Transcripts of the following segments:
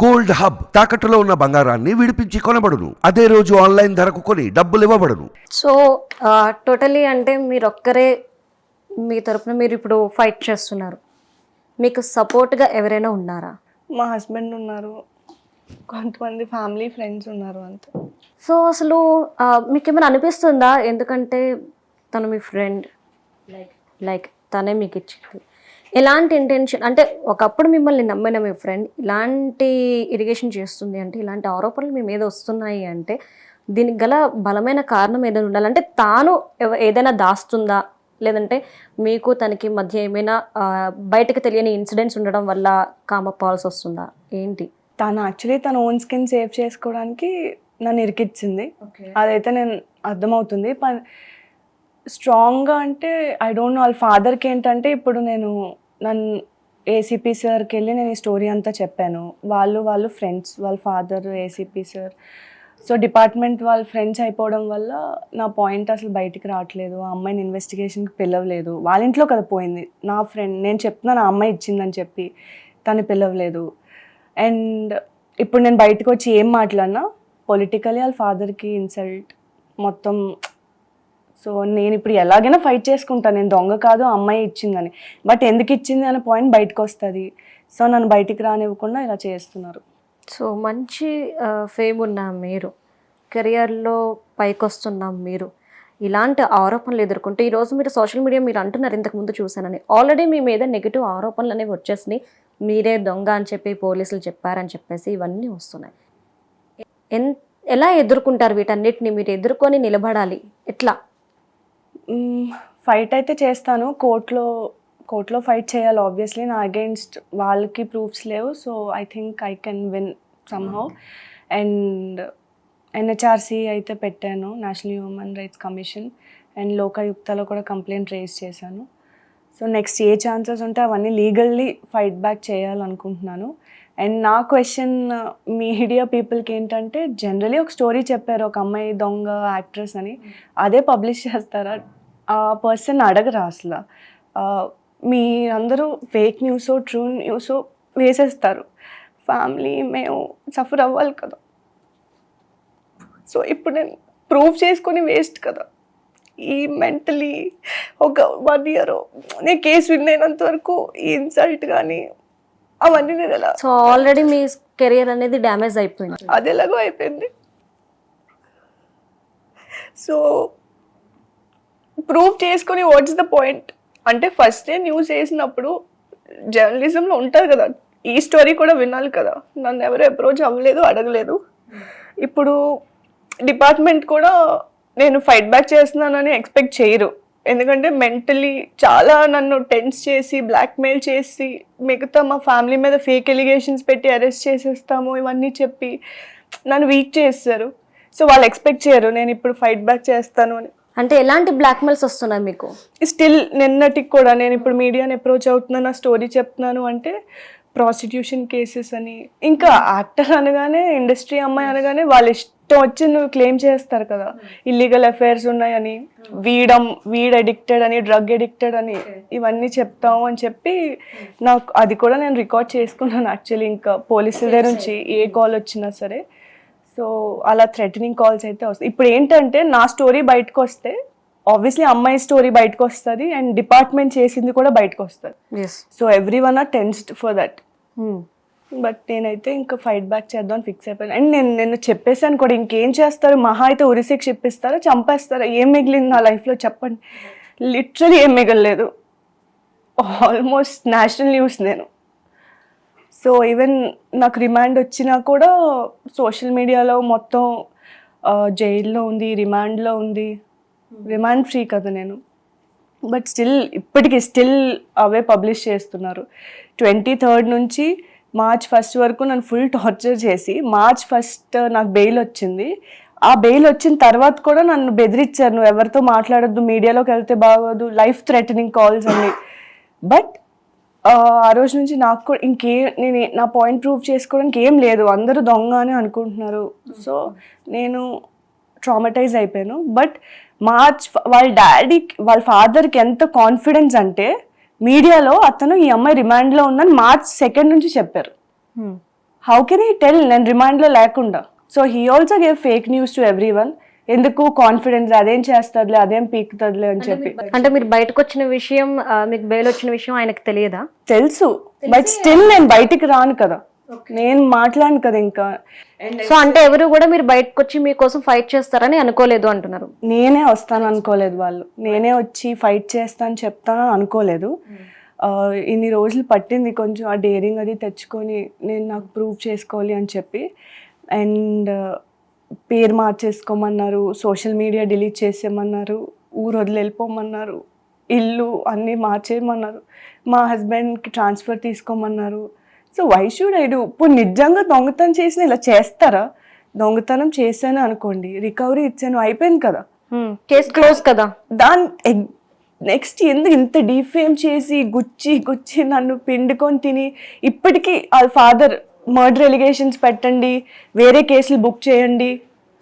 Gold hub తాకట్టులో ఉన్న బంగారాన్ని విడిపించి కొనబడును. అదే రోజు ఆన్లైన్ ధరకు కొని డబ్బులు ఇవ్వబడును. సో టోటలీ అంటే మీరు ఒక్కరే మీ తరపున మీరు ఇప్పుడు ఫైట్ చేస్తున్నారు. మీకు సపోర్ట్గా ఎవరైనా ఉన్నారా? మా హస్బెండ్ ఉన్నారు. కొంతమంది ఫ్యామిలీ ఫ్రెండ్స్ ఉన్నారు అంతే. సో అసలు మీకు ఏమైనా అనిపిస్తుందా? ఎందుకంటే తను మీ ఫ్రెండ్. లైక్ లైక్ తనే మీకు ఇచ్చింది ఎలాంటి ఇంటెన్షన్ అంటే ఒకప్పుడు మిమ్మల్ని నమ్మిన మీ ఫ్రెండ్ ఇలాంటి ఇరిగేషన్ చేస్తుంది అంటే ఇలాంటి ఆరోపణలు మీ మీద వస్తున్నాయి అంటే దీనికి గల బలమైన కారణం ఏదైనా ఉండాలంటే తాను ఏదైనా దాస్తుందా? లేదంటే మీకు తనకి మధ్య ఏమైనా బయటకు తెలియని ఇన్సిడెంట్స్ ఉండడం వల్ల కామపాల్సి వస్తుందా? ఏంటి? తను యాక్చువల్లీ తన ఓన్ స్కిన్ సేవ్ చేసుకోవడానికి నన్ను ఇరికిచ్చింది. అదైతే నేను అర్థమవుతుంది. ప- స్ట్రాంగ్గా అంటే ఐ డోంట్ నో వాళ్ళ ఫాదర్కి ఏంటంటే ఇప్పుడు నేను నన్ను ఏసీపీ సార్కి వెళ్ళి నేను ఈ స్టోరీ అంతా చెప్పాను. వాళ్ళు వాళ్ళు ఫ్రెండ్స్ వాళ్ళ father ACP sir so department వాళ్ళ ఫ్రెండ్స్ అయిపోవడం వల్ల నా పాయింట్ అసలు బయటికి రావట్లేదు. ఆ అమ్మాయిని ఇన్వెస్టిగేషన్కి పిలవలేదు. వాళ్ళ ఇంట్లో కదా పోయింది. నా ఫ్రెండ్ నేను చెప్తున్నా నా అమ్మాయి ఇచ్చిందని చెప్పి తను పిలవలేదు. అండ్ ఇప్పుడు నేను బయటకు వచ్చి ఏం మాట్లాడినా పొలిటికలీ వాళ్ళ ఫాదర్కి ఇన్సల్ట్ మొత్తం సో నేను ఇప్పుడు ఎలాగైనా ఫైట్ చేసుకుంటాను నేను దొంగ కాదు ఆ అమ్మాయి ఇచ్చిందని. బట్ ఎందుకు ఇచ్చింది అనే పాయింట్ బయటకు వస్తుంది సో నన్ను బయటికి రానివ్వకుండా ఇలా చేస్తున్నారు. సో మంచి ఫేమ్ ఉన్న మీరు కెరియర్లో పైకొస్తున్నాం మీరు ఇలాంటి ఆరోపణలు ఎదుర్కొంటే ఈరోజు మీరు సోషల్ మీడియా మీరు అంటున్నారు ఇంతకుముందు చూశానని. ఆల్రెడీ మీ మీద నెగిటివ్ ఆరోపణలు అనేవి వచ్చేసినాయి. మీరే దొంగ అని చెప్పి పోలీసులు చెప్పారని చెప్పేసి ఇవన్నీ వస్తున్నాయి. ఎన్ ఎలా ఎదుర్కొంటారు వీటన్నిటిని? మీరు ఎదుర్కొని నిలబడాలి. ఎట్లా? ఫైట్ అయితే చేస్తాను. కోర్టులో కోర్టులో ఫైట్ చేయాలి ఆబ్వియస్లీ నా అగేన్స్ట్ వాళ్ళకి ప్రూఫ్స్ లేవు so I think I can win somehow and NHRC అయితే పెట్టాను national human rights commission and లోకాయుక్తలో కూడా కంప్లైంట్ రేస్ చేశాను. సో నెక్స్ట్ ఏ ఛాన్సెస్ ఉంటే అవన్నీ లీగల్లీ ఫైట్ బ్యాక్ చేయాలనుకుంటున్నాను. అండ్ నా క్వశ్చన్ మీడియా పీపుల్కి ఏంటంటే జనరలీ ఒక స్టోరీ చెప్పారు ఒక అమ్మాయి దొంగ యాక్ట్రెస్ అని. అదే పబ్లిష్ చేస్తారా? ఆ పర్సన్ అడగరా అసలు? మీ అందరూ ఫేక్ న్యూస్ ట్రూ న్యూస్ వేసేస్తారు. ఫ్యామిలీ మేము సఫర్ అవ్వాలి కదా. సో ఇప్పుడు నేను ప్రూవ్ చేసుకొని వేస్ట్ కదా. ఈ మెంటలీ ఒక వన్ ఇయర్ నేను కేసు విన్ అయినంత వరకు ఈ ఇన్సల్ట్ కానీ అవన్నీ నేను ఎలా సో ఆల్రెడీ మీ కెరియర్ అనేది డ్యామేజ్ అయిపోయింది. అది ఎలాగో అయిపోయింది. సో ప్రూవ్ చేసుకొని వాట్స్ ద పాయింట్ అంటే ఫస్ట్ డే న్యూస్ చేసినప్పుడు జర్నలిజంలో ఉంటుంది కదా. ఈ స్టోరీ కూడా వినాలి కదా. నన్ను ఎవరు అప్రోచ్ అవ్వలేదు అడగలేదు. ఇప్పుడు డిపార్ట్మెంట్ కూడా నేను ఫైట్ బ్యాక్ చేస్తున్నానని ఎక్స్పెక్ట్ చేయరు. ఎందుకంటే మెంటలీ చాలా నన్ను టెన్స్ చేసి బ్లాక్మెయిల్ చేసి మిగతా మా ఫ్యామిలీ మీద ఫేక్ ఎలిగేషన్స్ పెట్టి అరెస్ట్ చేసేస్తాము ఇవన్నీ చెప్పి నన్ను వీక్ చేస్తారు. సో వాళ్ళు ఎక్స్పెక్ట్ చేయరు నేను ఇప్పుడు ఫైట్ బ్యాక్ చేస్తాను అని. అంటే ఎలాంటి బ్లాక్మెయిల్స్ వస్తున్నాయి మీకు? స్టిల్ నిన్నటికి కూడా నేను ఇప్పుడు మీడియాని అప్రోచ్ అవుతున్నాను నా స్టోరీ చెప్తున్నాను అంటే ప్రాసిక్యూషన్ కేసెస్ అని. ఇంకా యాక్టర్ అనగానే ఇండస్ట్రీ అమ్మాయి అనగానే వాళ్ళు ఇష్టం వచ్చి నువ్వు క్లెయిమ్ చేస్తారు కదా. ఇల్లీగల్ అఫైర్స్ ఉన్నాయని వీడం వీడ్ అడిక్టెడ్ అని డ్రగ్ అడిక్టెడ్ అని ఇవన్నీ చెప్తాము అని చెప్పి నాకు అది కూడా నేను రికార్డ్ చేసుకున్నాను యాక్చువల్లీ ఇంకా పోలీసుల దగ్గర నుంచి ఏ కాల్ వచ్చినా సరే. సో అలా థ్రెటనింగ్ కాల్స్ అయితే వస్తాయి. ఇప్పుడు ఏంటంటే నా స్టోరీ బయటకు వస్తే ఆబ్వియస్లీ అమ్మాయి స్టోరీ బయటకు వస్తుంది అండ్ డిపార్ట్మెంట్ చేసింది కూడా బయటకు వస్తుంది so everyone are tensed for that but నేనైతే ఇంకా ఫైట్ బ్యాక్ చేద్దాం ఫిక్స్ అయిపోయాను. అండ్ నేను నేను చెప్పేసాను కూడా ఇంకేం చేస్తారు? మహా అయితే ఉరిశిక్ష ఇప్పిస్తారా? చంపేస్తారా? ఏం మిగిలింది నా లైఫ్లో? చెప్పండి. లిటరలీ ఏం మిగలలేదు. ఆల్మోస్ట్ నేషనల్ న్యూస్ నేను. సో ఈవెన్ నాకు రిమాండ్ వచ్చినా కూడా సోషల్ మీడియాలో మొత్తం జైల్లో ఉంది రిమాండ్లో ఉంది. రిమాండ్ ఫ్రీ కదా నేను. బట్ స్టిల్ ఇప్పటికి స్టిల్ అవే పబ్లిష్ చేస్తున్నారు. ట్వంటీ థర్డ్ నుంచి మార్చ్ ఫస్ట్ వరకు నన్ను ఫుల్ టార్చర్ చేసి మార్చ్ ఫస్ట్ నాకు బెయిల్ వచ్చింది. ఆ బెయిల్ వచ్చిన తర్వాత కూడా నన్ను బెదిరించారు. నువ్వు ఎవరితో మాట్లాడొద్దు మీడియాలోకి వెళ్తే బాగోదు లైఫ్ థ్రెటనింగ్ కాల్స్ అన్ని బట్ ఆ రోజు నుంచి నాకు కూడా ఇంకే నేను నా పాయింట్ ప్రూవ్ చేసుకోవడానికి ఏం లేదు. అందరూ దొంగ అని అనుకుంటున్నారు సో నేను ట్రామటైజ్ అయిపోయాను. బట్ మార్చ్ ఫ- వాళ్ళ డాడీ వాళ్ళ ఫాదర్కి ఎంత కాన్ఫిడెన్స్ అంటే మీడియాలో అతను ఈ అమ్మాయి రిమాండ్లో ఉందని మార్చ్ సెకండ్ నుంచి చెప్పారు. హౌ కెన్ హీ టెల్ నేను రిమైండ్లో లేకుండా. So he also gave fake news to everyone ఎందుకు కాన్ఫిడెన్స్ అదేం చేస్తుందిలే అదేం పీకుతుందిలే అని చెప్పి. అంటే మీరు బయటకు వచ్చిన విషయం మీకు బెయిల్ వచ్చిన విషయం ఆయనకు తెలియదా? తెలుసు. బట్ స్టిల్ నేను బయటికి రాను కదా. నేను మాట్లాడను కదా ఇంకా. సో అంటే ఎవరు కూడా మీరు బయటకు వచ్చి మీకోసం ఫైట్ చేస్తారని అనుకోలేదు అంటున్నారు. నేనే వస్తాను అనుకోలేదు వాళ్ళు. నేనే వచ్చి ఫైట్ చేస్తాను చెప్తాను అనుకోలేదు. ఆ, ఇన్ని రోజులు పట్టింది కొంచెం ఆ డేరింగ్ అది తెచ్చుకొని నేను నాకు ప్రూవ్ చేసుకోవాలి అని చెప్పి. అండ్ పేరు మార్చేసుకోమన్నారు సోషల్ మీడియా డిలీట్ చేసేయమన్నారు ఊరు వదిలి వెళ్ళిపోమన్నారు ఇల్లు అన్నీ మార్చేయమన్నారు మా హస్బెండ్కి transfer తీసుకోమన్నారు. So why should I do? ఇప్పుడు నిజంగా దొంగతనం చేసిన ఇలా చేస్తారా? దొంగతనం చేశాను అనుకోండి రికవరీ ఇచ్చాను అయిపోయింది కదా. కేసు క్లోజ్ కదా. దాని నెక్స్ట్ ఎందుకు ఇంత డీఫేమ్ చేసి గుచ్చి గుచ్చి నన్ను పిండుకొని తిని ఇప్పటికీ వాళ్ళ ఫాదర్ మర్డర్ ఎలిగేషన్స్ పెట్టండి వేరే కేసులు బుక్ చేయండి.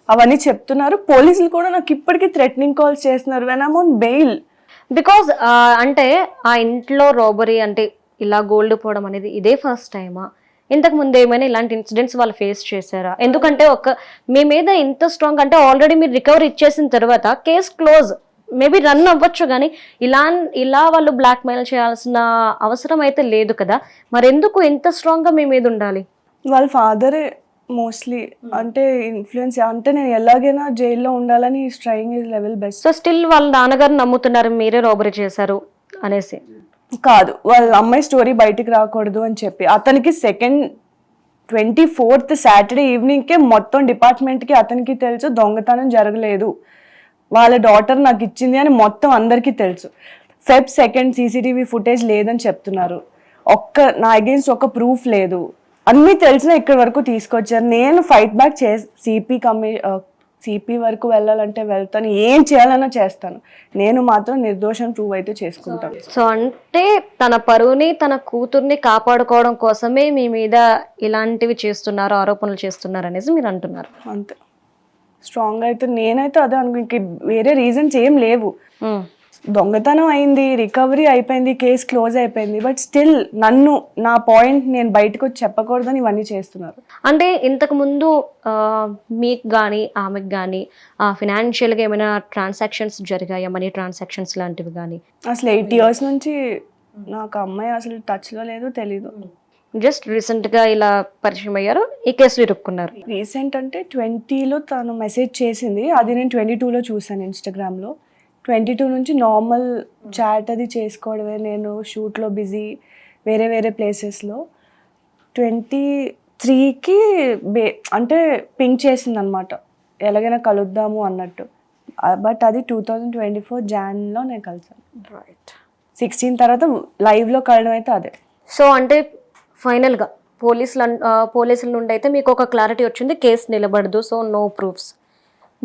అవన్నీ చెప్తున్నారు. పోలీసులు కూడా నాకు ఇప్పటికీ థ్రెటనింగ్ కాల్స్ చేస్తున్నారు. When am on bail because అంటే ఆ ఇంట్లో రోబరీ అంటే ఇలా గోల్డ్ పోవడం అనేది ఇదే ఫస్ట్ టైమా ఇంతకు ముందు ఏమైనా ఇలాంటి ఇన్సిడెంట్స్ వాళ్ళు ఫేస్ చేశారా? ఎందుకంటే ఒక మీ మీద ఇంత స్ట్రాంగ్ అంటే ఆల్రెడీ మీరు రికవరీ ఇచ్చేసిన తర్వాత కేస్ క్లోజ్ మేబీ రన్ అవ్వచ్చు కానీ ఇలా ఇలా వాళ్ళు బ్లాక్మెయిల్ చేయాల్సిన అవసరం అయితే లేదు కదా. మరి ఎందుకు ఎంత స్ట్రాంగ్గా మీ మీద ఉండాలి? వాళ్ళ ఫాదరే మోస్ట్లీ అంటే ఇన్ఫ్లుయెన్స్ అంటే నేను ఎలాగైనా జైల్లో ఉండాలని trying his level best so still వాళ్ళ నాన్నగారు నమ్ముతున్నారు మీరే రోబరీ చేశారు అనేసి. కాదు వాళ్ళ అమ్మాయి స్టోరీ బయటికి రాకూడదు అని చెప్పి. అతనికి సెకండ్ ట్వంటీ ఫోర్త్ సాటర్డే ఈవినింగ్కే మొత్తం డిపార్ట్మెంట్కి అతనికి తెలుసు దొంగతనం జరగలేదు. వాళ్ళ డాటర్ నాకు ఇచ్చింది అని మొత్తం అందరికీ తెలుసు. ఫెబ్ సెకండ్ సీసీటీవీ ఫుటేజ్ లేదని చెప్తున్నారు. ఒక్క నా అగేన్స్ట్ ఒక్క ప్రూఫ్ లేదు. అన్నీ తెలిసిన ఇక్కడి వరకు తీసుకొచ్చారు. నేను ఫైట్ బ్యాక్ చే సిపి కమి సిపి వరకు వెళ్ళాలంటే వెళ్తాను. ఏం చేయాలన్నా చేస్తాను. నేను మాత్రం నిర్దోషం ప్రూవ్ అయితే చేసుకుంటాను. సో అంటే తన పరువుని తన కూతుర్ని కాపాడుకోవడం కోసమే మీ మీద ఇలాంటివి చేస్తున్నారు ఆరోపణలు చేస్తున్నారు అనేసి మీరు అంటున్నారు. అంతే. స్ట్రాంగ్ అయితే నేనైతే అదే అనుకో ఇంక వేరే రీజన్స్ ఏం లేవు. దొంగతనం అయింది రికవరీ అయిపోయింది కేసు క్లోజ్ అయిపోయింది బట్ స్టిల్ నన్ను నా పాయింట్ నేను బయటకు వచ్చి చెప్పకూడదని ఇవన్నీ చేస్తున్నారు. అంటే ఇంతకు ముందు ఆ, మీకు కానీ ఆమెకు కానీ ఫినాన్షియల్గా ఏమైనా ట్రాన్సాక్షన్స్ జరిగాయా? మనీ ట్రాన్సాక్షన్స్ లాంటివి కానీ అసలు ఎయిట్ ఇయర్స్ నుంచి నాకు అమ్మాయి అసలు టచ్లో లేదు తెలీదు. జస్ట్ రీసెంట్గా ఇలా పరిచయం అయ్యారు ఈ కేసులో ఇరుక్కున్నారు రీసెంట్ అంటే ట్వంటీలో తను మెసేజ్ చేసింది. అది నేను ట్వంటీ టూలో చూసాను ఇన్స్టాగ్రామ్లో. ట్వంటీ టూ నుంచి నార్మల్ చాట్ అది చేసుకోవడమే. నేను షూట్లో బిజీ వేరే వేరే ప్లేసెస్లో. ట్వంటీ త్రీకి బే అంటే పింక్ చేసింది అనమాట ఎలాగైనా కలుద్దాము అన్నట్టు. బట్ అది టూ థౌజండ్ ట్వంటీ ఫోర్ జాన్లో నేను కలిసాను రైట్ సిక్స్టీన్ తర్వాత లైవ్లో కలవడం అయితే అదే. సో అంటే ఫైనల్గా పోలీసులు పోలీసుల నుండి అయితే మీకు ఒక క్లారిటీ వచ్చింది కేసు నిలబడదు సో నో ప్రూఫ్స్.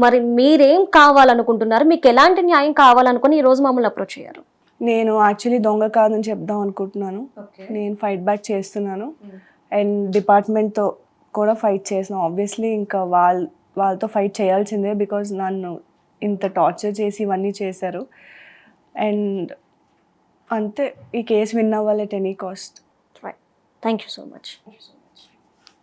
మరి మీరేం కావాలనుకుంటున్నారు? మీకు ఎలాంటి న్యాయం కావాలనుకుని ఈరోజు మమ్మల్ని అప్రోచ్ అయ్యారు? నేను యాక్చువల్లీ దొంగ కాదని చెప్దాం అనుకుంటున్నాను. నేను ఫైట్ బ్యాక్ చేస్తున్నాను. అండ్ డిపార్ట్మెంట్తో కూడా ఫైట్ చేసాను. ఆబ్వియస్లీ ఇంకా వాళ్ళ వాళ్ళతో ఫైట్ చేయాల్సిందే బికాజ్ నన్ను ఇంత టార్చర్ చేసి ఇవన్నీ చేశారు. అండ్ అంతే ఈ కేసు విన్ అవ్వాలి at any cost right thank you so much